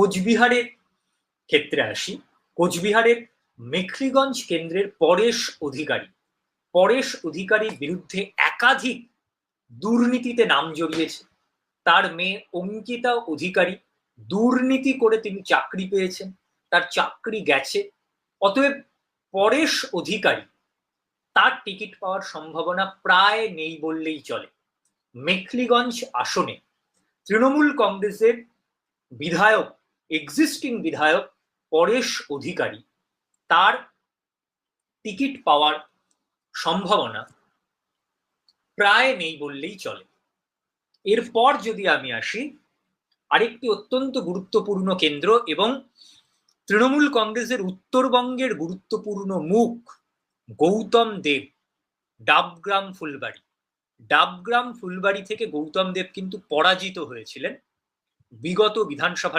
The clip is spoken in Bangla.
কোচবিহারের ক্ষেত্রে আসি। কোচবিহারের মেখলিগঞ্জ কেন্দ্রের পরেশ অধিকারী। পরেশ অধিকারীর বিরুদ্ধে একাধিক দুর্নীতিতে নাম জড়িয়েছে। তার মেয়ে অঙ্কিতা অধিকারী দুর্নীতি করে তিনি চাকরি পেয়েছেন। তার চাকরি গেছে। অতএব পরেশ অধিকারী তার টিকিট পাওয়ার সম্ভাবনা প্রায় নেই বললেই চলে। মেখলিগঞ্জ আসনে তৃণমূল কংগ্রেসের বিধায়ক এক্সিস্টিং বিধায়ক পরেশ অধিকারী, তার টিকিট পাওয়ার সম্ভাবনা প্রায় নেই বললেই চলে। এরপর যদি আমি আসি, আরেকটি অত্যন্ত গুরুত্বপূর্ণ কেন্দ্র এবং তৃণমূল কংগ্রেসের উত্তরবঙ্গের গুরুত্বপূর্ণ মুখ গৌতম দেব, ডাবগ্রাম ফুলবাড়ি। ডাবগ্রাম ফুলবাড়ি থেকে গৌতম দেব কিন্তু পরাজিত হয়েছিলেন বিগত বিধানসভা